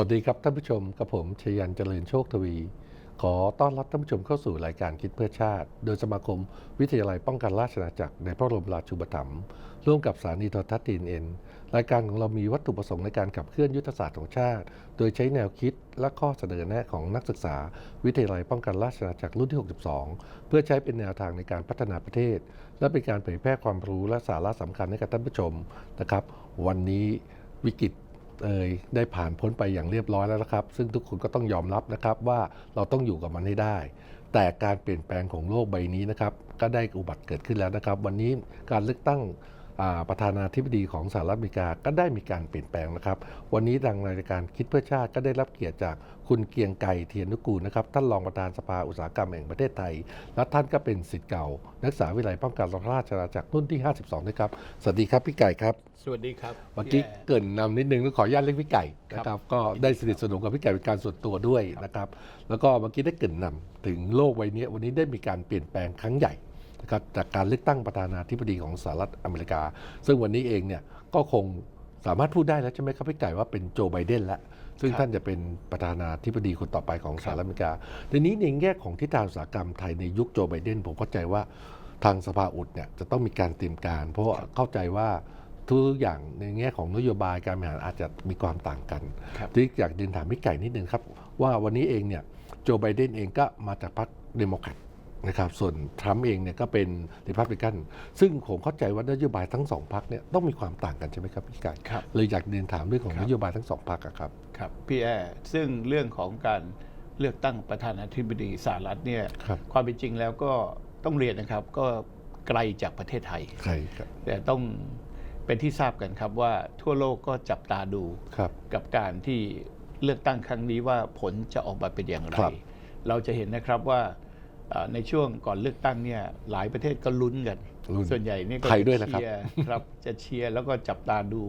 วัสดีครับท่านผู้ชมกับผมชยันเจริญโชคทวี ขอต้อนรับท่านผู้ชมเข้าสู่รายการคิดเพื่อชาติ โดยสมาคมวิทยาลัยป้องกันราชอาณาจักรในพระบรมราชูปถัมภ์ร่วมกับสถานีโทรทัศน์ทีเอ็นรายการของเรามีวัตถุประสงค์ในการขับเคลื่อนยุทธศาสตร์ของชาติ โดยใช้แนวคิดและข้อเสนอแนะของนักศึกษา วิทยาลัยป้องกันราชอาณาจักรรุ่นที่ 62 เพื่อใช้เป็นแนวทางในการพัฒนาประเทศ และเป็นการเผยแพร่ความรู้และสาระสำคัญให้กับท่านผู้ชมนะครับ วันนี้วิกฤต เอยได้ผ่านพ้นไปอย่างเรียบร้อยแล้วนะครับ ซึ่งทุกคนก็ต้องยอมรับนะครับว่าเราต้องอยู่กับมันให้ได้ แต่การเปลี่ยนแปลงของโลกใบนี้นะครับก็ได้อุบัติเกิดขึ้นแล้วนะครับ วันนี้การเลือกตั้ง ประธานาธิบดีของสหรัฐอเมริกาก็ได้มีการเปลี่ยนแปลงนะครับ วันนี้ทางรายการคิดเพื่อชาติก็ได้รับเกียรติจากคุณเกรียงไกรเทียนนุกูลนะครับท่านรองประธานสภาอุตสาหกรรมแห่งประเทศไทย และท่านก็เป็นศิษย์เก่า นักศึกษาวิทยาลัยป้องกันราชอาณาจักรรุ่นที่ 52นะครับสวัสดีครับพี่ไก่ครับสวัสดีครับเมื่อกี้พี่แเกรินนำนิดนึงต้องขออนุญาตเรียกพี่ไก่นะคครัรับบก็ได้สนิทสนมกับพี่ไก่เป็นการส่วนตัวด้วยนะครับแล้วก็เมื่อกี้ได้เกรินนำถึงโลกใบนี้วันนี้ได้มีการเปลี่ยนแปลงครั้งใหญ่ นะครับจากการเลือกตั้งประธานาธิบดีของสหรัฐอเมริกา ซึ่งวันนี้เองเนี่ยก็คงสามารถพูดได้แล้วใช่ไหมครับพี่ไก่ว่าเป็นโจไบเดนแล้วซึ่งครับท่านจะเป็นประธานาธิบดีคนต่อไปของสหรัฐอเมริกา ทีนี้ในแง่ของทิศทางอุตสาหกรรมไทยในยุคโจไบเดนผมเข้าใจว่าทางสภาอุดเนี่ยจะต้องมีการเตรียมการ เพราะว่าเข้าใจว่าทุกอย่างในแง่ของนโยบายการบริหารอาจจะมีความต่างกันครับที่อยากเรียนถามพี่ไก่นิดนึงครับ ว่าวันนี้เองเนี่ยโจไบเดนเองก็มาจากพรรคเดโมแครต นะครับส่วนทรัมป์เองเนี่ยก็เป็นริพับลิกัน ซึ่งผมเข้าใจว่านโยบายทั้งสองพรรคเนี่ยต้องมีความต่างกันใช่ไหมครับพี่ไก่ครับเลยอยากเรียนถามเรื่องของครับ นโยบายทั้งสองพรรคอะครับ ครับพี่แอร์ซึ่งเรื่องของการเลือกตั้งประธานาธิบดีสหรัฐเนี่ยครับ ความเป็นจริงแล้วก็ต้องเรียนนะครับก็ไกลจากประเทศไทย ใครครับแต่ต้องเป็นที่ทราบกันครับว่าทั่วโลกก็จับตาดู ครับ กับการที่เลือกตั้งครั้งนี้ว่าผลจะออกมาเป็นอย่างไร ครับเราจะเห็นนะครับว่าเอ่อ ในช่วงก่อนเลือกตั้งเนี่ยหลายประเทศก็ลุ้นกันลุ้นส่วนใหญ่เนี่ยก็ไทยจะด้วยนะครับเชียร์ครับจะเชียร์แล้วก็จับตาดู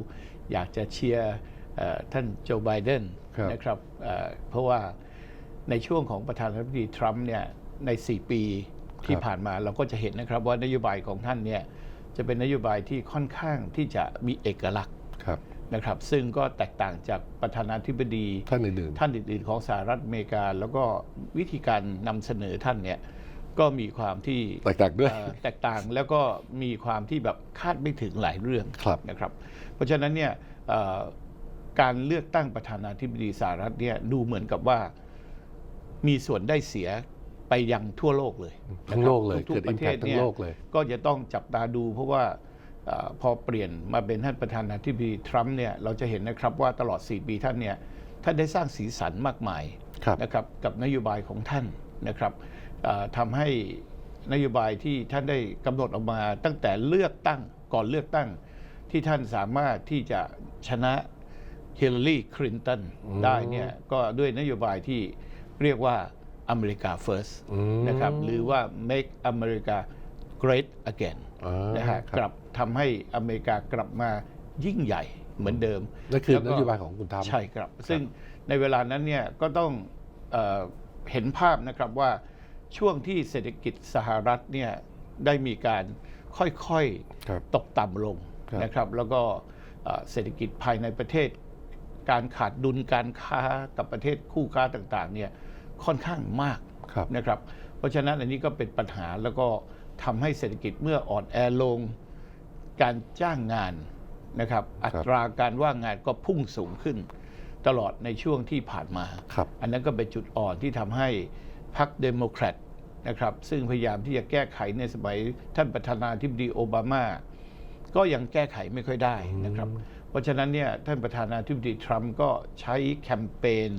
อยากจะเชียร์เอ่อท่านโจไบเดนครับนะครับเอ่อเพราะว่าในช่วงของประธานาธิบดีทรัมป์เนี่ยใน 4 ปีที่ผ่านมาเราก็จะเห็นนะครับว่านโยบายของท่านเนี่ยจะเป็นนโยบายที่ค่อนข้างที่จะมีเอกลักษณ์ครับ นะครับซึ่งก็แตกต่างจากประธานาธิบดีท่านอื่นท่านอื่นๆของสหรัฐอเมริกา แล้วก็วิธีการนำเสนอท่านเนี่ยก็มีความที่ๆแตกต่างด้วยเอ่อแตกต่างแล้วก็มีความที่แบบคาดไม่ถึงหลายเรื่องครับนะครับ เพราะฉะนั้นเนี่ยเอ่อการเลือกตั้งประธานาธิบดีสหรัฐเนี่ยดูเหมือนกับว่ามีส่วนได้เสียไปยังทั่วโลกเลย ทั้งโลกเลยทุกเกิดๆปอิมระเทแพศคทั้งเนี่ยโลกเลยก็จะต้องจับตาดูเพราะว่าเออ พอเปลี่ยนมาเป็นท่านประธานาธิบดีทรัมป์เนี่ยเราจะเห็นนะครับว่าตลอด 4 ปีท่านเนี่ยท่านได้สร้างสีสันมากมายครับนะครับกับนโยบายของท่านนะครับเอ่อทำให้นโยบายที่ท่านได้กำหนดออกมาตั้งแต่เลือกตั้งก่อนเลือกตั้ง ที่ท่านสามารถที่จะชนะฮิลลารีคลินตันอืมได้เนี่ยก็ด้วยนโยบายที่เรียกว่าอเมริกา first อืมนะครับหรือว่า make America great again อ่านะฮะครับกลับ ทำให้อเมริกากลับมายิ่งใหญ่เหมือนเดิมนั่นคือแล้วนก็โยบายของคุณทรัมป์ใช่ครับ ซึ่งในเวลานั้นเนี่ยก็ต้องเออเห็นภาพนะครับว่าช่วงที่เศรษฐกิจสหรัฐเนี่ยได้มีการค่อยครับๆตกต่ำลงครับนะครับ แล้วก็เอ่อเศรษฐกิจภายในประเทศ การขาดดุลการค้ากับประเทศคู่ค้าต่างๆเนี่ยค่อนข้างมากครับนะครับ เพราะฉะนั้นอันนี้ก็เป็นปัญหาแล้วก็ทำให้เศรษฐกิจเมื่ออ่อนแอลง การจ้างงานนะครับ อัตราการว่างงานก็พุ่งสูงขึ้น ตลอดในช่วงที่ผ่านมาครับอันนั้นก็เป็นจุดอ่อนที่ทำให้พรรคเดโมแครตนะครับ ซึ่งพยายามที่จะแก้ไขในสมัยท่านประธานาธิบดีโอบามา ก็ยังแก้ไขไม่ค่อยได้นะครับ เพราะฉะนั้นเนี่ยท่านประธานาธิบดีทรัมป์ก็ใช้แคมเปญ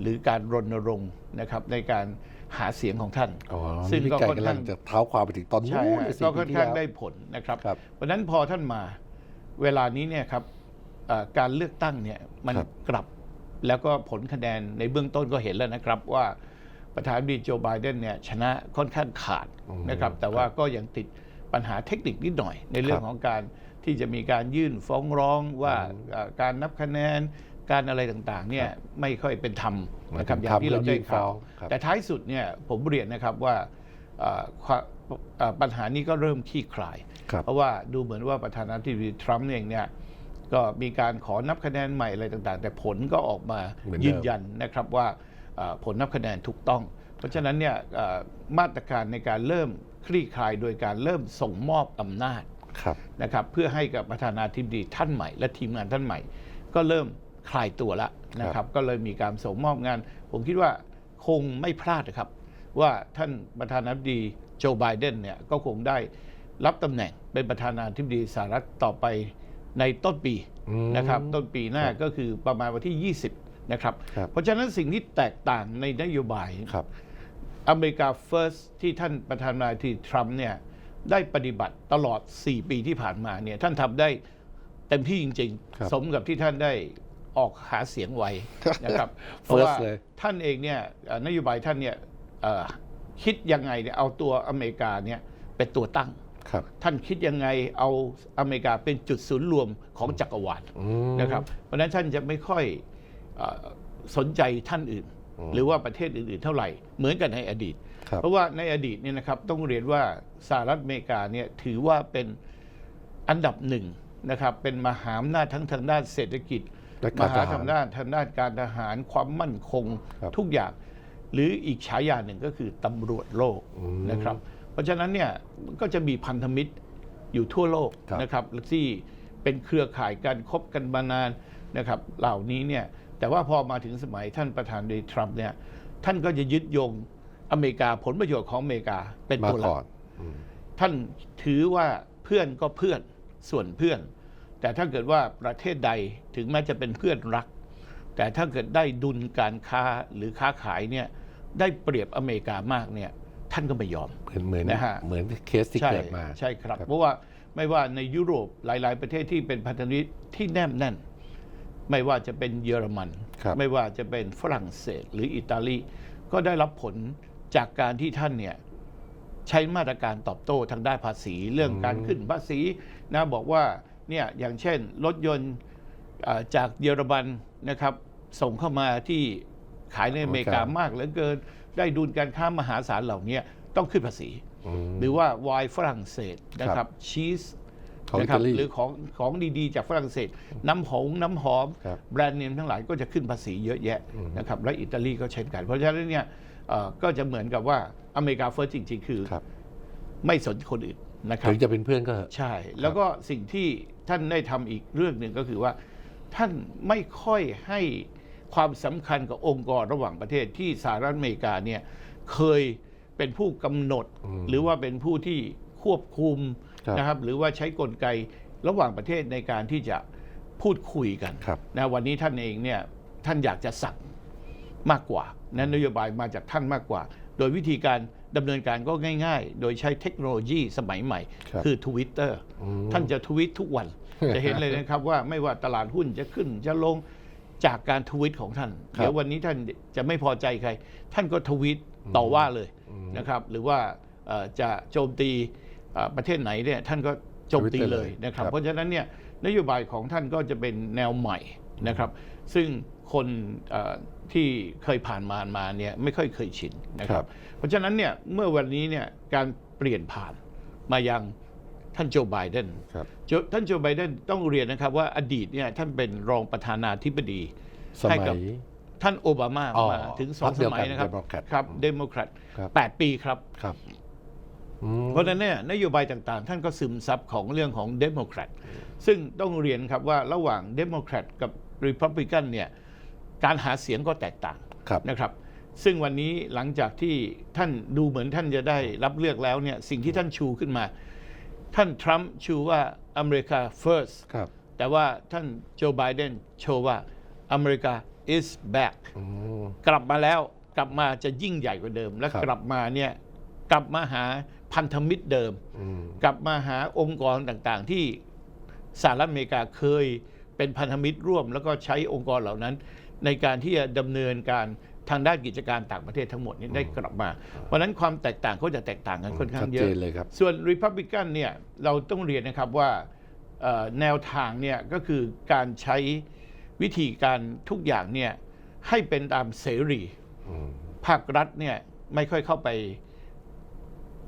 หรือการรณรงค์นะครับในการ หาเสียงของท่านอ๋อซึ่งนี่ก็พี่ไก่ค่อนกำลัข้างงจะเท้าความไปถึงตอนใช่นู้นฮะเลยสี่ก็ปีค่อนที่ข้างแล้วได้ผลนะครับครับเพราะฉะนั้นพอท่านมาเวลานี้เนี่ยครับเอ่อการเลือกตั้งเนี่ยมันครับกลับแล้วก็ผลคะแนนในเบื้องต้นก็เห็นแล้วนะครับว่าประธานาธิบดีโจไบเดนเนี่ยชนะค่อนข้างขาดอืมนะครับ แต่ว่าก็ยังติดปัญหาเทคนิคนิดหน่อย ในเรื่อคงรับของการที่จะมีการยื่นฟ้องร้องว่าอืมเอ่อการนับคะแนนการอะไรต่างๆเนี่ยไม่ค่อยเป็นธรรม นะครับหมายถึงอย่างที่เราได้ทำแล้วยื่นฟ้ข่าอวงครับแต่ท้ายสุดเนี่ยผมเรียนนะครับว่าเอ่อความเอ่อปัญหานี้ก็เริ่มคลี่คลายครับเพราะว่าดูเหมือนว่าประธานาธิบดีทรัมป์เองเนี่ยก็มีการขอนับคะแนนใหม่อะไรต่างๆ แต่ผลก็ออกมาเหมือนเดิมยืนยันนะครับว่าเอ่อผลนับคะแนนถูกต้อง เพราะฉะนั้นเนี่ยเอ่อมาตรการในการเริ่มคลี่คลายโดยการเริ่มส่งมอบอำนาจครับนะครับเพื่อให้กับประธานาธิบดีท่านใหม่ และทีมงานท่านใหม่ ก็เริ่ม คลายตัวแล้วนะครับ ก็เลยมีการส่งมอบงาน ผมคิดว่าคงไม่พลาดนะครับ ว่าท่านประธานาธิบดีโจไบเดนเนี่ยก็คงได้รับตำแหน่งเป็นประธานาธิบดีสหรัฐต่อไปในต้นปีอืมนะครับต้นปีหน้าครับก็คือประมาณวันที่ 20 นะครับครับ เพราะฉะนั้นสิ่งที่แตกต่างในนโยบายครับอเมริกา First ที่ท่านประธานาธิบดีทรัมป์เนี่ยได้ปฏิบัติตลอด 4 ปีที่ผ่านมาเนี่ยท่านทำได้เต็มที่จริงครับๆสมกับที่ท่านได้ ออกหาเสียงไว้นะครับเพราะ First ว่าเลยท่านเองเนี่ยเอ่อนโยบายท่านเนี่ยเอ่อคิดยังไงเนี่ยเอาตัวอเมริกาเนี่ยเป็นตัวตั้งครับท่านคิดยังไงเอาอเมริกาเป็นจุดศูนย์รวมของจักรวาลอืมนะครับ เพราะฉะนั้นท่านจะไม่ค่อยเออสนใจท่านอื่นอืมหรือว่าประเทศอื่นๆ เท่าไหร่เหมือนกันในอดีตครับเพราะว่าในอดีตเนี่ยนะครับต้องเรียนว่าสหรัฐอเมริกาเนี่ยถือว่าเป็นอันดับหนึ่งนะครับเป็นมหาอำนาจทั้งทางด้านเศรษฐกิจและ มการทหาหารทางด้านทางด้านการทหารความมั่นคงครับทุกอย่าง หรืออีกฉายาหนึ่งก็คือตำรวจโลกอืมนะครับ เพราะฉะนั้นเนี่ยก็จะมีพันธมิตรอยู่ทั่วโลกครับนะครับที่เป็นเครือข่ายกันคบกันมานานนะครับเหล่านี้เนี่ยแต่ว่าพอมาถึงสมัยท่านประธานโดยทรัมป์เนี่ยท่านก็จะยึดโยงอเมริกาผลประโยชน์ของอเมริกาเป็นมาตัวหลัก่อกนอืมท่านถือว่าเพื่อนก็เพื่อนส่วนเพื่อน แต่ถ้าเกิดว่าประเทศใดถึงแม้จะเป็นเพื่อนรัก แต่ถ้าเกิดได้ดุลการค้าหรือค้าขายเนี่ยได้เปรียบอเมริกามากเนี่ยท่านก็ไม่ยอมเหมือนเหมือนนะฮะเหมือนเคสที่ใช่เกิดมาใช่ครับครับ เพราะว่าไม่ว่าในยุโรปหลาย ๆ ประเทศที่เป็นพันธมิตรที่แนบแน่น ไม่ว่าจะเป็นเยอรมันครับไม่ว่าจะเป็นฝรั่งเศสหรืออิตาลี ก็ได้รับผลจากการที่ท่านเนี่ยใช้มาตรการตอบโต้ทางด้านภาษี เรื่องการขึ้นภาษีนะบอกว่า เนี่ยอย่างเช่น รถยนต์อ่าจากเยอรมันนะครับส่งเข้ามาที่ขายในอเมริกามากเหลือเกิน ได้ดุลการค้ามหาศาลเหล่านี้ต้องขึ้นภาษีอืมหรือว่าไวน์ฝรั่งเศสนะครับชีสของนะครัอิตาลีหรือของของดีๆ จากฝรั่งเศส น้ำหงน้ำหอมครับแบรนด์เนมทั้งหลายก็จะขึ้นภาษีเยอะแยะนะครับและอิตาลีก็เช่นกัน เพราะฉะนั้นเนี่ยเอ่อก็จะเหมือนกับว่าอเมริกาเฟิร์สจริง ๆ คือครับไม่สนคนอื่นนะครับถึงจะเป็นเพื่อนก็เถอะใช่ แล้วก็สิ่งที่ ท่านได้ทำอีกเรื่องหนึ่งก็คือว่า ท่านไม่ค่อยให้ความสำคัญกับองค์กรระหว่างประเทศที่สหรัฐอเมริกาเนี่ยเคยเป็นผู้กำหนดอืมหรือว่าเป็นผู้ที่ควบคุมครับนะครับหรือว่าใช้กลไกระหว่างประเทศในการที่จะพูดคุยกันครับนะวันนี้ท่านเองเนี่ยท่านอยากจะสั่งมากกว่านั้นนโยบายมาจากท่านมากกว่า โดยวิธีการดำเนินการก็ง่าย ๆ โดยใช้เทคโนโลยีสมัยใหม่ครับคือ Twitter อืมท่านจะทวิตทุกวัน จะเห็นเลยนะครับว่าไม่ว่าตลาดหุ้นจะขึ้นจะลงจากการทวิตของท่านครับเดี๋ยววันนี้ท่านจะไม่พอใจใคร ท่านก็ทวิตต่อว่าเลยนะครับ หรือว่าเอ่อจะโจมตีเอ่อประเทศไหนเนี่ยท่านก็โจมตีทวิตไปเลเลยยนะครับครับ เพราะฉะนั้นเนี่ยนโยบายของท่านก็จะเป็นแนวใหม่นะครับ ซึ่งคนเอ่อที่เคยผ่านมามาเนี่ยไม่ค่อยเคยชินนะคครัรับบเพราะฉะนั้นเนี่ยเมื่อวันนี้เนี่ยการเปลี่ยนผ่านมายัง ท่านโจไบเดนครับโจท่านโจไบเดนต้องเรียนนะครับว่าอดีตเนี่ยท่านเป็นรองประธานาธิบดีสให้มักับยท่านโอบามาอ๋อมาถึงสองพรรคสเดียวมักัยนนะครับ Democrat ครับเดโมแครตครับแปดปีครับครับอืมเพราะฉะนั้นเนี่ยนโยบายต่างๆ ท่านก็ซึมซับของเรื่องของเดโมแครตซึ่งต้องเรียนครับว่าระหว่างเดโมแครตกับริพับลิกันเนี่ยการหาเสียงก็แตกต่างครับนะครับ ซึ่งวันนี้หลังจากที่ท่านดูเหมือนท่านจะได้รับเลือกแล้วเนี่ยสิ่งที่ท่านชูขึ้นมา ท่านทรัมป์ชูว่าอเมริกา first ครับ แต่ว่าท่านโจไบเดนโชว์ว่าอเมริกา is back อืมกลับมาแล้วกลับมาจะยิ่งใหญ่กว่าเดิม และครับกลับมาเนี่ยกลับมาหาพันธมิตรเดิมอืมกลับมาหาองค์กรต่างๆ ที่สหรัฐอเมริกาเคยเป็นพันธมิตรร่วม แล้วก็ใช้องค์กรเหล่านั้น ในการที่จะดำเนินการ ทางด้านกิจการต่างประเทศทั้งหมดนี้ได้กลับมา เพราะฉะนั้นความแตกต่างก็จะแตกต่างกันค่อนข้าชังดเยเจอะนเลยครับ ส่วน Republican เนี่ยเราต้องเรียนนะครับว่าเอ่อแนวทางเนี่ยก็คือการใช้วิธีการทุกอย่างเนี่ยให้เป็นตามเสรี อืม ภาครัฐเนี่ยไม่ค่อยเข้าไป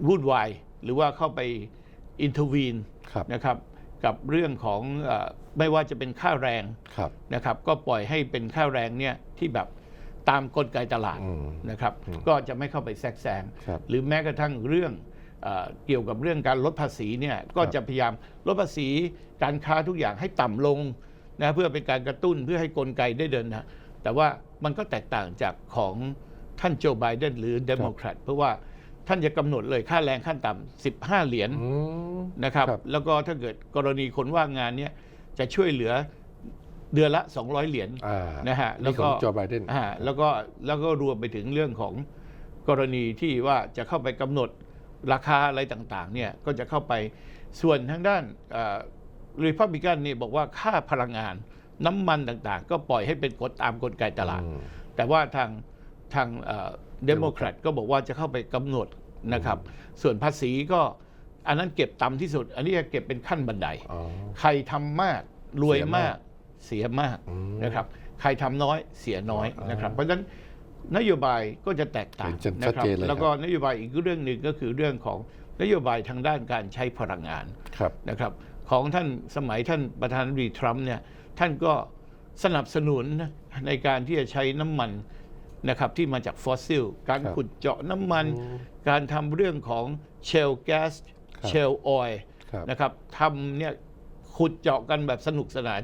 วุ่นวายหรือว่าเข้าไปอินทวีนครับ นะครับกับเรื่องของเออไม่ว่าจะเป็นค่าแรงครับ นะครับก็ปล่อยให้เป็นค่าแรงเนี่ยที่แบบ ตามกลไกตลาดอืมนะครับอืมก็จะไม่เข้าไปแทรกแซงครับหรือแม้กระทั่งเรื่องเออเกี่ยวกับเรื่องการลดภาษีเนี่ยก็จะพยายามลดภาษีการค้าทุกอย่างให้ต่ำลงนะเพื่อเป็นการกระตุ้นเพื่อให้กลไกได้เดินนะแต่ว่ามันก็แตกต่างจากของท่านโจไบเดนหรือเดโมแครตเพราะว่าท่านจะกำหนดเลยค่าแรงขั้นต่ำ15 เหรียญอืมนะครับครับ แล้วก็ถ้าเกิดกรณีคนว่างงานเนี่ยจะช่วยเหลือ เดือนละ 200 เหรียญอ่านะฮะแล้นี่วขก็องโจไบเดนอ่าแล้วก็แล้วก็รวมไปถึงเรื่องของกรณีที่ว่าจะเข้าไปกำหนดราคาอะไรต่างๆเนี่ยก็จะเข้าไปส่วนทางด้านรีพับลิกันนี่ยบอกว่าค่าพลังงานน้ำมันต่างๆ ก็ปล่อยให้เป็นกฎตามกลไกตลาด อืม แต่ว่าทางทางเดโมแครตก็บอกว่าจะเข้าไปกำหนดนะครับ ส่วนภาษีก็อันนั้นเก็บต่ำที่สุด อันนี้จะเก็บเป็นขั้นบันได อ๋อ ใครทำมากรวยเสียมามากก เสียมากอืมนะครับ ใครทำน้อยเสียน้อยอ่านนะครับ เพราะฉะนั้นนโยบายก็จะแตกต่างเห็นชัดนะครัเจนเลยแล้วก็นโยบายอีกเรื่องหนึ่งก็คือเรื่องของนโยบายทางด้านการใช้พลังงานครับนะครับ ของท่านสมัยท่านประธานาธิบดีทรัมป์เนี่ยท่านก็สนับสนุนนะในการที่จะใช้น้ำมันนะครับที่มาจากฟอสซิล การครับขุดเจาะน้ำมันอืมการทำเรื่องของเชลแก๊สครับเชลออยครับนะครับทำเนี่ยขุดเจาะกันแบบสนุกสนาน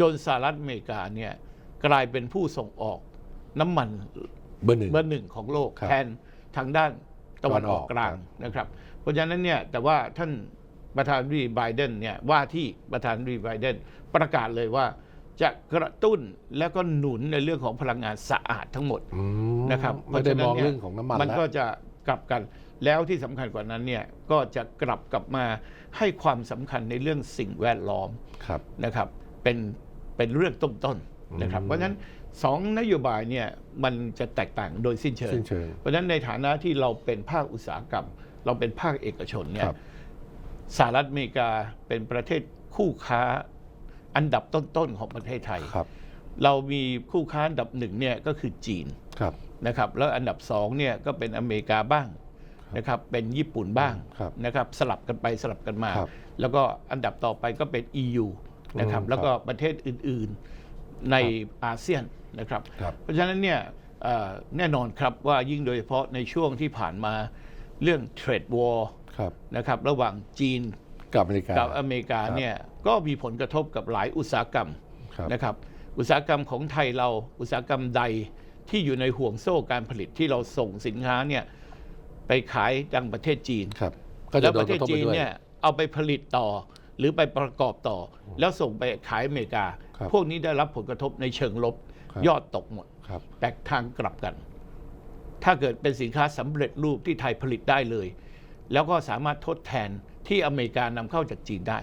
จนสหรัฐอเมริกาเนี่ยกลายเป็นผู้ส่งออกน้ำมันเบอร์หนึ่ง เบอร์หนึ่งของโลกครับแทนทางด้านตะวันออกตะวันออกกลางครับ นะครับ เพราะฉะนั้นเนี่ยแต่ว่าท่านประธานาธิบดีไบเดนเนี่ยว่าที่ประธานาธิบดีไบเดนประกาศเลยว่าจะกระตุ้นแล้วก็หนุนในเรื่องของพลังงานสะอาดทั้งหมด อืมนะครับไม่ได้พาะฉะมองนี่ยเรื่องของน้ำมันมันแล้วก็จะกลับกันแล้วที่สำคัญกว่านั้นเนี่ยก็จะกลับกลับมาให้ความสำคัญในเรื่องสิ่งแวดล้อมครับนะครับ เป็น เป็นเรื่องต้นๆนะครับอืมเพราะฉะนั้นสองนโยบายเนี่ยมันจะแตกต่างโดยสิ้นเชิงสิ้นเชิง เพราะฉะนั้นในฐานะที่เราเป็นภาคอุตสาหกรรม เราเป็นภาคเอกชนเนี่คยรับสหรัฐอเมริกาเป็นประเทศคู่ค้าอันดับต้นๆของประเทศไทยครับเรามีคู่ค้าอันดับหนึ่งเนี่ยก็คือจีนครับนะครับแล้วอันดับสองเนี่ยก็เป็นอเมริกาบ้างนะครับเป็นญี่ปุ่นบ้างครับนะครับสลับกันไปสลับกันมาครับแล้วก็อันดับต่อไปก็เป็น EU นะครับอืมแล้วก็ประเทศอื่นๆในอาเซียนนะครับครับเพราะฉะนั้นเนี่ยเอ่อแน่นอนครับว่ายิ่งโดยเฉพาะในช่วงที่ผ่านมาเรื่องเทรดวอร์ครับนะครับระหว่างจีนกับอเมริกากับอเมริกาครับเนี่ยก็มีผลกระทบกับหลายอุตสาหกรรมครับนะครับ อุตสาหกรรมของไทยเราอุตสาหกรรมใดที่อยู่ในห่วงโซ่การผลิตที่เราส่งสินค้าเนี่ยไปขายดังประเทศจีนครับก็แล้จะวโดปนระกเทศระทบไปจีนด้วยเนี่ยเอาไปผลิตต่อ หรือไปประกอบต่อ แล้วส่งไปขายอเมริกาครับพวกนี้ได้รับผลกระทบในเชิงลบครับยอดตกหมดครับแต่ทางกลับกัน ถ้าเกิดเป็นสินค้าสำเร็จรูปที่ไทยผลิตได้เลย แล้วก็สามารถทดแทนที่อเมริกานำเข้าจากจีนได้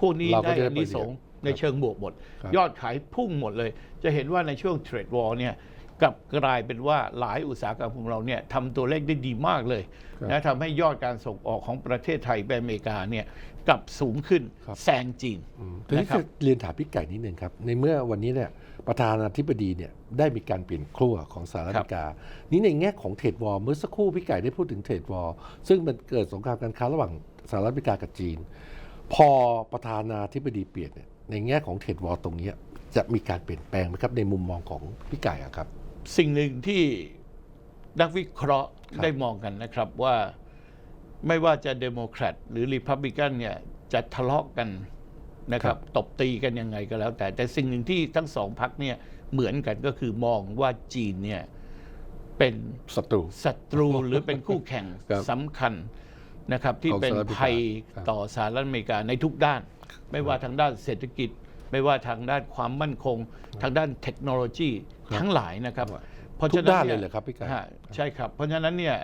พวกนี้เราก็ได้จะได้อานิสงส์ประโยชน์ในเชิงบวกหมดครับยอดขายพุ่งหมดเลย จะเห็นว่าในช่วงเทรดวอลเนี่ยกลับกลายเป็นว่าหลายอุตสาหกรรมของเราเนี่ยทำตัวเลขได้ดีมากเลยครับนะทำให้ยอดการส่งออกของประเทศไทยไปอเมริกาเนี่ย กลับสูงขึ้นครับ แซงจีน อืมทีนี้นะครับ จะเรียนถามพี่ไก่นิดนึงครับ ในเมื่อวันนี้เนี่ยประธานาธิบดีเนี่ยได้มีการเปลี่ยนขั้วของสหรัฐอเมริกา นี่ในแง่ของเทรดวอร์เมื่อสักครู่พี่ไก่ได้พูดถึงเทรดวอร์ซึ่งมันเกิดสงครามการค้าระหว่างสหรัฐอเมริกากับจีน พอประธานาธิบดีเปลี่ยนเนี่ยในแง่ของเทรดวอร์ตรงเนี้ยจะมีการเปลี่ยนแปลงไหมครับในมุมมองของพี่ไก่อะครับ สิ่งหนึ่งที่นักวิเคราะห์ครับ ได้มองกันนะครับว่า ไม่ว่าจะเดโมแครตหรือริพับลิกันเนี่ยจะทะเลาะกันนะครับ ตบตีกันยังไงก็แล้ว แต่แต่สิ่งหนึ่งที่ทั้งสองพักเนี่ยเหมือนกันก็คือมองว่าจีนเนี่ยเป็นศัตรูศัตรูหรือเป็นคู่แข่งครับสำคัญนะครับ ที่ของเป็นสหรัฐอเมริกาภัยครับต่อสหรัฐอเมริกาในทุกด้าน ไม่ว่าทางด้านเศรษฐกิจ ไม่ว่าทางด้านความมั่นคง ทางด้านเทคโนโลยีทั้งหลายนะครับ เพราะทุฉะกนั้นด้านเนี่เลยยเหรอครับพี่ไก่ฮะใช่ครับ เพราะฉะนั้นเนี่ย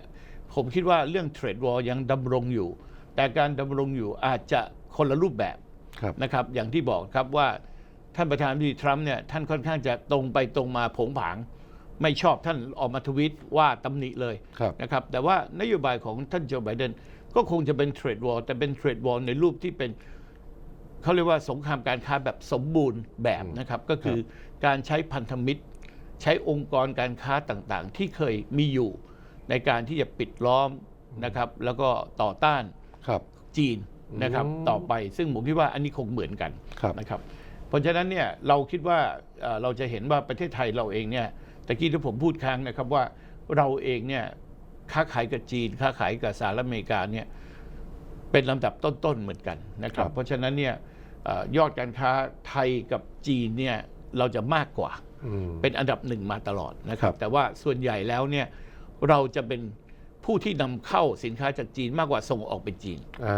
ผมคิดว่าเรื่องเทรดวอลยังดำรงอยู่ แต่การดำรงอยู่อาจจะคนละรูปแบบครับ นะครับ อย่างที่บอกครับว่าท่านประธานาธิบดีทรัมป์เนี่ยท่านค่อนข้างจะตรงไปตรงมาโผงผาง ไม่ชอบท่านออกมาทวิตว่าตำหนิเลยครับ นะครับ แต่ว่านโยบายของท่านโจไบเดนก็คงจะเป็นเทรดวอลแต่เป็นเทรดวอลในรูปที่เป็นเขาเรียกว่าสงครามการค้าแบบสมบูรณ์แบบนะครับ ก็คือการใช้พันธมิตร ใช้องค์กรการค้าต่างๆ ที่เคยมีอยู่ ในการที่จะปิดล้อมนะครับแล้วก็ต่อต้านครับ จีนนะครับอืมต่อไปซึ่งผมคิดว่าอันนี้คงเหมือนกันครับนะครับเพราะฉะนั้นเนี่ยเราคิดว่าเอ่อเราจะเห็นว่าประเทศไทยเราเองเนี่ยตะกี้ที่ผมพูดค้างนะครับว่าเราเองเนี่ยค้าขายกับจีน ค้าขายกับสหรัฐอเมริกาเนี่ยเป็นลำดับต้นๆเหมือนกันนะครับครับเพราะฉะนั้นเนี่ยเอ่อยอดการค้าไทยกับจีนเนี่ยเราจะมากกว่าอืมเป็นอันดับหนึ่งมาตลอดนะครัครับบแต่ว่าส่วนใหญ่แล้วเนี่ย เราจะเป็นผู้ที่นำเข้าสินค้าจากจีนมากกว่าส่งออกไปจีนอ่า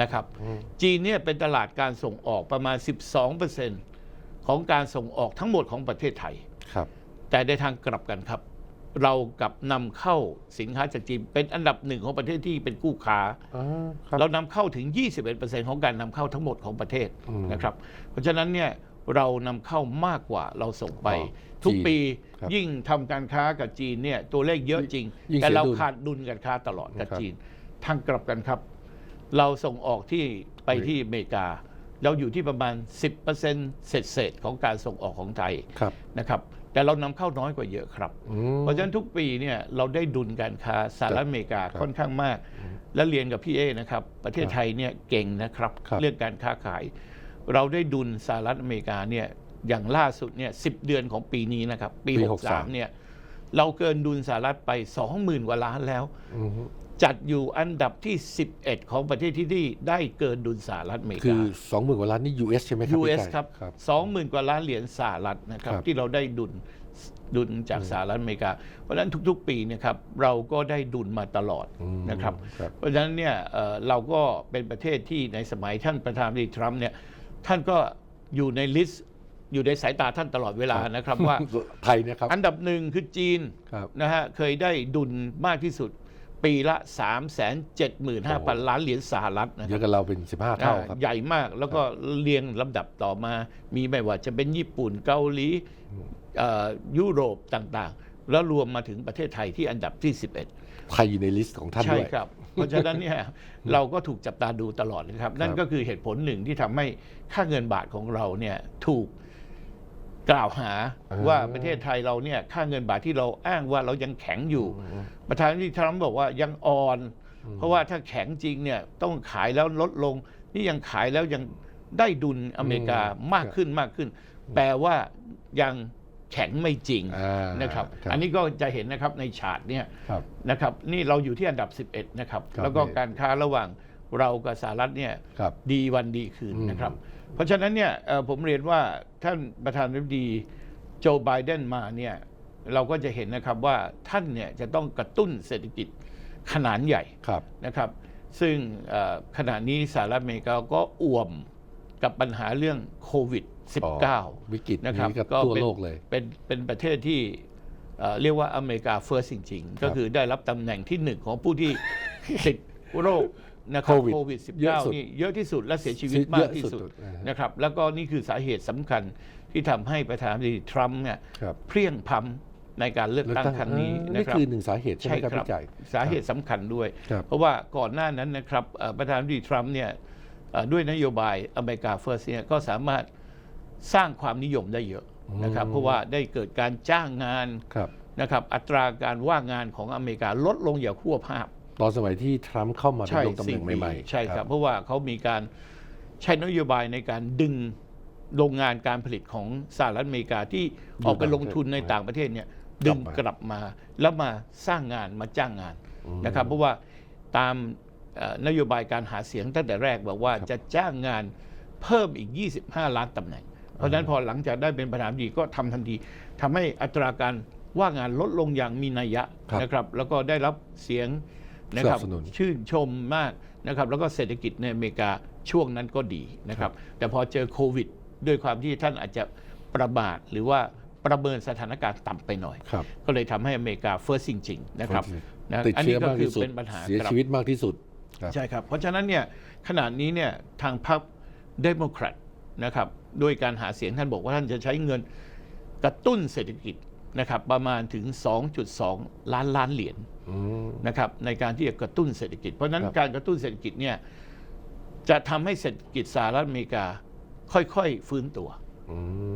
นะครับอืมจีนเนี่ยเป็นตลาดการส่งออกประมาณ 12%ของการส่งออกทั้งหมดของประเทศไทย ครับ แต่ในทางกลับกันครับ เรากลับนำเข้าสินค้าจากจีนเป็นอันดับหนึ่งของประเทศที่เป็นกู้ค้าอ่าครับ เรานำเข้าถึง 21%ของการนำเข้าทั้งหมดของประเทศอืม นะครับ เพราะฉะนั้นเนี่ย เรานำเข้ามากกว่าเราส่งไปอ๋อทุกจีนปีครับยิ่งทำการค้ากับจีนเนี่ยตัวเลขเยอะจริง ยิ่งแต่เราเสียดุลขาดดุลการค้าตลอดกับครับจีนทางกลับกันครับ เราส่งออกที่ไปที่อเมริกา เราอยู่ที่ประมาณ 10%เศษๆของการส่งออกของไทยครับ นะครับ แต่เรานำเข้าน้อยกว่าเยอะครับ อืม เพราะฉะนั้นทุกปีเนี่ยเราได้ดุลการค้าสหรัฐอเมริกาครับค่อนข้างมาก และเรียนกับพี่เอนะครับ ประเทศครับไทยเนี่ยเก่งนะครับ ครับ เรื่องการค้าขาย เราได้ดุลสหรัฐอเมริกาเนี่ยอย่างล่าสุดเนี่ยสิเดือนของปีนี้นะครับ ปี ปี63เนี่ย เราเกินดุลสหรัฐไป 20,000 กว่าล้านแล้วอืมจัดอยู่อันดับที่ 11 ของประเทศที่ได้ได้เกินดุลสหรัฐอเมริคืกา อสองหมื่นกว่าล้านนี่ US ใช่ไหมครับ US พี่ไก่ครับครับสองหมื่นกว่าล้านเหรียญสหรัฐนะครับ ครับ ที่เราได้ดุลดุลจากสหรัฐอเมริกา เพราะฉะนั้นทุกๆปีเนะครับเราก็ได้ดุลมาตลอดอืมนะครับ ครับ เพราะฉะนั้นเนี่ยเอ่อเราก็เป็นประเทศที่ในสมัยท่านประธานาธิบดีทรัมป์เนี่ย ท่านก็อยู่ในลิสต์อยู่ในสายตาท่านตลอดเวลานะครับว่า ไทยเนี่ยครับ อันดับหนึ่งคือจีนครับ นะฮะเคยได้ดุลมากที่สุดปีละ 3 7 5 0 0 0 ล้านเหรียญสหรัฐนะคเยรับอะกับเราเป็น 15 เท่าครับใหญ่มากแล้วก็เรียงลำดับต่อมา มีไม่ว่าจะเป็นญี่ปุ่นเกาหลีเอ่อยุโรปต่างๆ แล้วรวมมาถึงประเทศไทยที่อันดับที่ 11 ไทยอยู่ในลิสต์ของท่านใช่ด้วย ครับ เพราะฉะนั้นเนี่ยเราก็ถูกจับตาดูตลอดนะครับ นั่นก็คือเหตุผลหนึ่งที่ทำให้ค่าเงินบาทของเราเนี่ยถูกกล่าวหาอ่า ว่าประเทศไทยเราเนี่ยค่าเงินบาทที่เราอ้างว่าเรายังแข็งอยู่ ประธานาธิบดีทรัมป์บอกว่ายังอ่อน เพราะว่าถ้าแข็งจริงเนี่ยต้องขายแล้วลดลง นี่ยังขายแล้วยังได้ดุลอเมริกามากขึ้นมากขึ้น แปลว่ายัง แข็งไม่จริงอ่านะครับครับ อันนี้ก็จะเห็นนะครับในฉากเนี่ยครับนะครับ นี่เราอยู่ที่อันดับ 11 นะครับครับแล้วก็นี่การค้าระหว่างเรากับสหรัฐเนี่ยครับดีวันดีคืนอืมนะครับ เพราะฉะนั้นเนี่ยเอ่อผมเรียนว่าท่านประธานาธิบดีโจไบเดนมาเนี่ยเราก็จะเห็นนะครับว่าท่านเนี่ยจะต้องกระตุ้นเศรษฐกิจขนาดใหญ่ครับนะครับ ซึ่งเอ่อขณะนี้สหรัฐอเมริกาก็อ่วมกับปัญหาเรื่องโควิดอ๋อ -19 วิกฤตนะครับนี้กับก็ทั่วเป็นโลกเลยเป็นเป็นประเทศที่เอ่อเรียกว่าอเมริกาเฟิร์สจริง ๆ ก็คือได้รับตำแหน่งที่หนึ่งของผู้ที่ติดโรคนะครับโควิดโควิดเยอะสุด19นี่เยอะที่สุดและเสียชีวิตเยอะมากที่สุดสุดๆนะฮะนะครับ แล้วก็นี่คือสาเหตุสำคัญที่ทำให้ประธานาธิบดีทรัมป์เนี่ยครับเพรียงพล้ำในการเลือกตั้งครั้งนี้อ่านะนี่ครับคือหนึ่งสาเหตุใช่ไหมครับพี่ไก่สาเหตุสำคัญด้วยครับเพราะว่าก่อนหน้านั้นนะครับเอ่อประธานาธิบดีทรัมป์เนี่ยเอ่อด้วยนโยบายอเมริกาเฟิร์สเนี่ยก็สามารถ สร้างความนิยมได้เยอะนะครับอืมเพราะว่าได้เกิดการจ้างงานครับนะครับอัตราการว่างงานของอเมริกาลดลงอย่างขั้วภาพ ตอนสมัยที่ทรัมป์เข้ามาดำรงตำแหน่งปีใหม่ๆใช่ครับ เพราะว่าเขามีการใช้นโยบายในการดึงโรงงานการผลิตของสหรัฐอเมริกาที่ออกไปลงทุนในต่างประเทศเนี่ยดึงกลับมาแล้วมาสร้างงานมาจ้างงานนะครับ เพราะว่าตามเอ่อนโยบายการหาเสียงตั้งแต่แรกบอกว่าจะจ้างงานเพิ่มอีก 25 ล้านตำแหน่ง เพราะฉะนั้นพอหลังจากได้เป็นประธานาธิบดีก็ทำทันทีทำให้อัตราการว่างงานลดลงอย่างมีนัยยะครับนะครับ แล้วก็ได้รับเสียงนะครับสนับสนุนชื่นชมมากนะครับ แล้วก็เศรษฐกิจในอเมริกาช่วงนั้นก็ดีนะครับ แต่พอเจอโควิด ด้วยความที่ท่านอาจจะประมาทหรือว่าประเมินสถานการณ์ต่ำไปหน่อยครับก็เลยทำให้อเมริกาเฟิร์สจริงๆนะครับนะติดอันเชื้นี้อก็มากคือที่สุดเป็นปัญหาเสียครับชีวิตมากที่สุดครับใช่ครับ เพราะฉะนั้นเนี่ยขณะนี้เนี่ยทางพรรคเดโมแครตนะครับ ด้วยการหาเสียงท่านบอกว่าท่านจะใช้เงินกระตุ้นเศรษฐกิจนะครับประมาณถึง 2.2 ล้านล้านเหรียญอืมนะครับในการที่จะกระตุ้นเศรษฐกิจ เพราะฉะนั้นครับการกระตุ้นเศรษฐกิจเนี่ยจะทำให้เศรษฐกิจสหรัฐอเมริกาค่อยๆ ฟื้นตัวอืม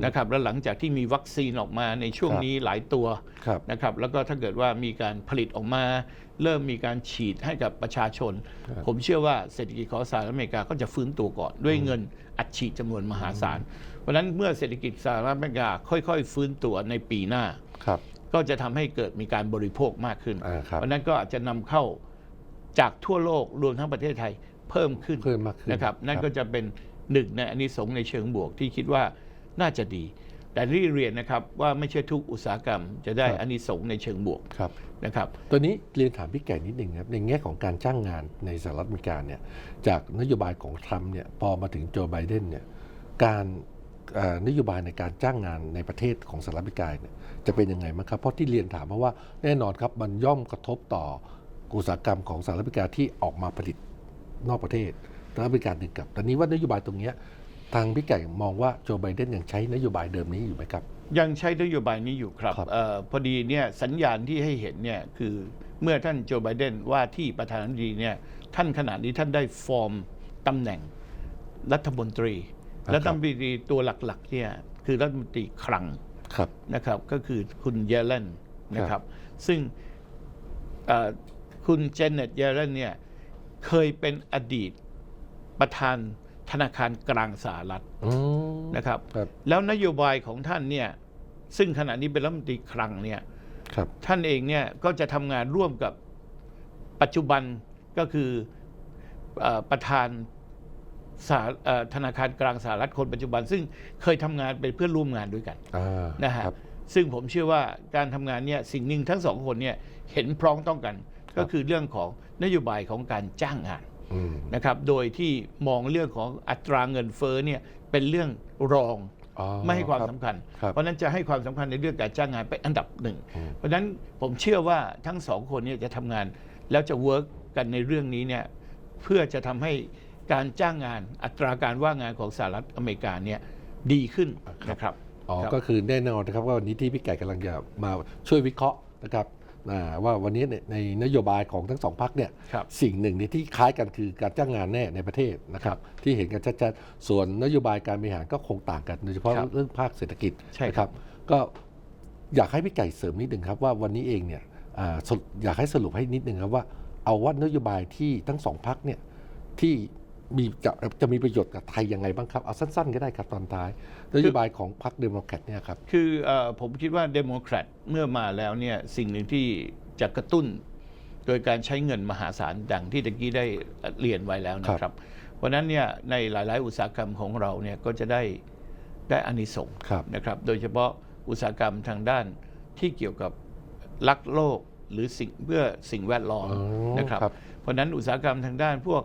นะครับแล้วหลังจากที่มีวัคซีนออกมาในช่วงครับนี้หลายตัวครับนะครับแล้วก็ถ้าเกิดว่ามีการผลิตออกมา เริ่มมีการฉีดให้กับประชาชนครับผมเชื่อว่าเศรษฐกิจของสหรัฐอเมริกาก็จะฟื้นตัวก่อนด้วยเงินอัดฉีดจำนวนมหาศาล เพราะฉะนั้นเมื่อเศรษฐกิจสหรัฐอเมริกาค่อยๆ ฟื้นตัวในปีหน้าครับก็จะทำให้เกิดมีการบริโภคมากขึ้นอ่าครับเพราะฉะนั้นก็อาจจะนำเข้าจากทั่วโลกรวมทั้งประเทศไทยเพิ่มขึ้นเพิ่มมากขึ้นนะครับนั่นก็ครับจะเป็นหนึ่งในอานิสงส์ในเชิงบวกที่คิดว่า น่าจะดี แต่ที่เรียนนะครับว่าไม่ใช่ทุกอุตสาหกรรม จะได้อานิสงส์ในเชิงบวกครับ นะครับ ตัวนี้เรียนถามพี่ไก่นิดหนึ่งครับในแง่ของการจ้างงานในสหรัฐอเมริกาเนี่ยจากนโยบายของทรัมป์เนี่ยพอมาถึงโจไบเดนเนี่ยการเอ่อนโยบายในการจ้างงานในประเทศของสหรัฐอเมริกาเนี่ยจะเป็นยังไงมั้างครับเพราะที่เรียนถามเพราะว่าแน่นอนครับมันย่อมกระทบต่ออุตสาหกรรมของสหรัฐอเมริกาที่ออกมาผลิตนอกประเทศแล้วเป็นการดึงกลับตอนนี้ว่านโยบายตรงเนี้ย ทางพี่ไก่มองว่าโจไบเดนยังใช้นโยบายเดิมนี้อยู่ไหมครับ ยังใช้นโยบายนี้อยู่ครับครับเออพอดีเนี่ยสัญญาณที่ให้เห็นเนี่ยคือเมื่อท่านโจไบเดนว่าที่ประธานาธิบดีเนี่ยท่านขณะนี้ท่านได้ฟอร์มตำแหน่งรัฐมนตรีครับรัฐมนตรีตัวหลักๆเนี่ยคือรัฐมนตรีคลังครับนะครับ ก็คือคุณเยเลนนะคครัรับบซึ่งเอ่อคุณเจเน็ตเยเลนเนี่ยเคยเป็นอดีตประธาน ธนาคารกลางสหรัฐอืมนะครับ ครับแล้วนโยบายของท่านเนี่ยซึ่งขณะนี้เป็นรัฐมนตรีคลังเนี่ยครับ ท่านเองเนี่ยก็จะทำงานร่วมกับปัจจุบันก็คือเออประธานสาเอ่อธนาคารกลางสหรัฐคนปัจจุบัน ซึ่งเคยทำงานเป็นเพื่อนร่วมงานด้วยกัน อ่านะฮะครับ ซึ่งผมเชื่อว่าการทำงานเนี่ยสิ่งหนึ่งทั้งสองคนเนี่ยเห็นพร้องต้องกัน ก็คือเรื่องของนโยบายของการจ้างงานอืม นะครับ โดยที่มองเรื่องของอัตราเงินเฟ้อเนี่ยเป็นเรื่องรองอ๋อไม่ให้ความรับสำคัญครับเพราะฉะนั้นจะให้ความสำคัญในเรื่องการจ้างงานเป็นอันดับหนึ่งอืมเพราะฉะนั้นผมเชื่อว่าทั้งสองคนเนี่ยจะทำงานแล้วจะเวิร์กกันในเรื่องนี้เนี่ยเพื่อจะทำให้การจ้างงานอัตราการว่างงานของสหรัฐอเมริกาเนี่ยดีขึ้นนะครับอ๋อครับก็คือแน่นอนนะครับว่าวันนี้ที่พี่ไก่กำลังจะมาช่วยวิเคราะห์นะครับอ่า ว่าวันนี้ในในนโยบายของทั้งสองพักเนี่ยครับสิ่งหนึ่งในที่คล้ายกันคือการจ้างงานแน่ในประเทศนะครับที่เห็นกันชัดๆส่วนนโยบายการบริหารก็คงต่างกันโดยเฉพาะครับเรื่องภาคเศรษฐกิจใช่นะคครัรับบก็อยากให้พี่ไก่เสริมนิดหนึ่งครับว่าวันนี้เองเนี่ยอ่าสรุปอยากให้สรุปให้นิดหนึ่งครับว่าเอาว่านโยบายที่ทั้งสองพักเนี่ยที่ มีจะจะมีประโยชน์กับไทยยังไงบ้างครับ เอาสั้นๆ ก็ได้ครับตอนท้ายนโยบายของพรรคเดโมแครตเนี่ยครับ คือเออผมคิดว่าเดโมแครตเมื่อมาแล้วเนี่ยสิ่งหนึ่งที่จะกระตุ้น โดยการใช้เงินมหาศาลดังที่ตะกี้ได้เรียนไว้แล้วนะคครัรับบเพราะฉะนั้นเนี่ยในหลายๆ อุตสาหกรรมของเราเนี่ยก็จะได้ได้อานิสงส์ครับนะครับ โดยเฉพาะอุตสาหกรรมทางด้านที่เกี่ยวกับรักโลกหรือสิ่งเพื่อสิ่งแวดล้อมอ๋อนะครับครับ เพราะฉะนั้นอุตสาหกรรมทางด้านพวก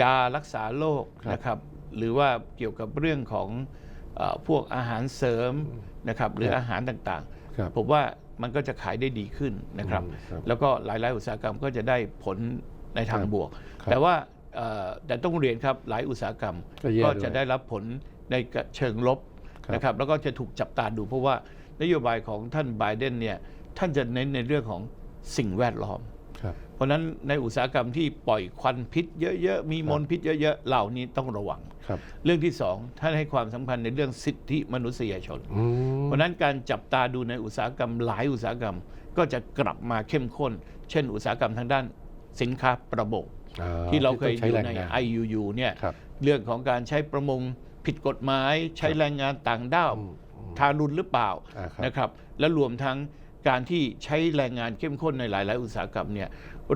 ยารักษาโรคครับนะครับ หรือว่าเกี่ยวกับเรื่องของเออพวกอาหารเสริมนะครับ หรือครับอาหารต่างครับๆผมว่ามันก็จะขายได้ดีขึ้นนะครับอืมครับ แล้วก็หลาย ๆ อุตสาหกรรมก็จะได้ผลในทางครับบวกครับแต่ว่าเอ่อแต่ต้องเรียนครับหลายอุตสาหกรรมก็แย่ก็ด้วยจะได้รับผลในเชิงลบครับนะครับแล้วก็จะถูกจับตาดูเพราะว่านโยบายของท่านไบเดนเนี่ยท่านจะเน้นในเรื่องของสิ่งแวดล้อมค รับเพราะฉะนั้นในอุตสาหกรรมที่ปล่อยควันพิษเยอะๆ มีมลพิษเยอะๆ เหล่านี้ต้องระวังครับเรื่องที่สองท่านให้ความสำคัญในเรื่องสิทธิมนุษยชนอืมเพราะฉะนั้นการจับตาดูในอุตสาหกรรมหลายอุตสาหกรรมก็จะกลับมาเข้มข้น เช่น อุตสาหกรรมทางด้านสินค้าประมงอ่ที่เราเคยต้องใช้ดูแรงในงาน IUU เนี่ยครับเรื่องของการใช้ประมงผิดกฎหมาย ใช้แรงงานต่างด้าวอืมอืมทารุณหรือเปล่าอ่าครับนะครับ และรวมทั้งการที่ใช้แรงงานเข้มข้นในหลาย ๆ อุตสาหกรรมเนี่ย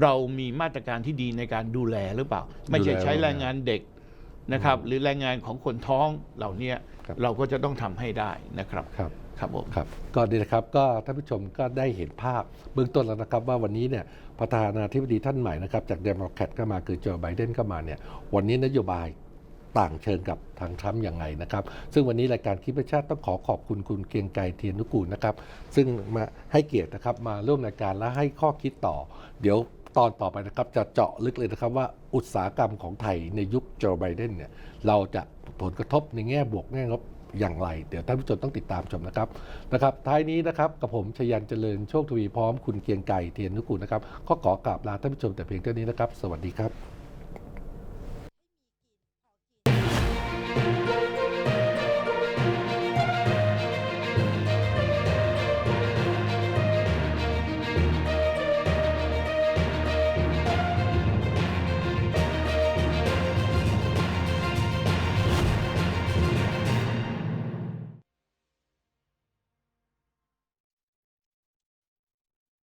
เรามีมาตรการที่ดีในการดูแลหรือเปล่า ไม่ใช่ดูแลใช้แรงงานเด็กนะครับ หรือแรงงานของคนท้องเหล่านี้ครับเราก็จะต้องทำให้ได้นะครับครับครับผมครับก็ดีนะครับก็ท่านผู้ชมก็ได้เห็นภาพเบื้องต้นแล้วนะครับ ว่าวันนี้เนี่ยประธานาธิบดีท่านใหม่นะครับ จากเดโมแครตก็มาคือโจไบเดนก็มาเนี่ยวันนี้นโยบายต่างเชิงกับทางทรัมป์ยังไงนะครับ ซึ่งวันนี้รายการคิดประชาติต้องขอขอบคุณคุณเกรียงไกรเทียนนุกูลนะครับ ซึ่งมาให้เกียรตินะครับมาร่วมรายการและให้ข้อคิดต่อ เดี๋ยว ตอนต่อไปนะครับจะเจาะลึกเลยนะครับว่าอุตสาหกรรมของไทยในยุคโจไบเดนเนี่ยเราจะผลกระทบในแง่บวกแง่ลบอย่างไร เดี๋ยวท่านผู้ชมต้องติดตามชมนะครับนะครับท้ายนี้นะครับกับผมชยันเจริญโชคทวีพร้อมคุณเกียงไก่เทียนนุกูลนะครับก็ขอกราบลาท่านผู้ชมแต่เพียงเท่านี้นะครับ สวัสดีครับ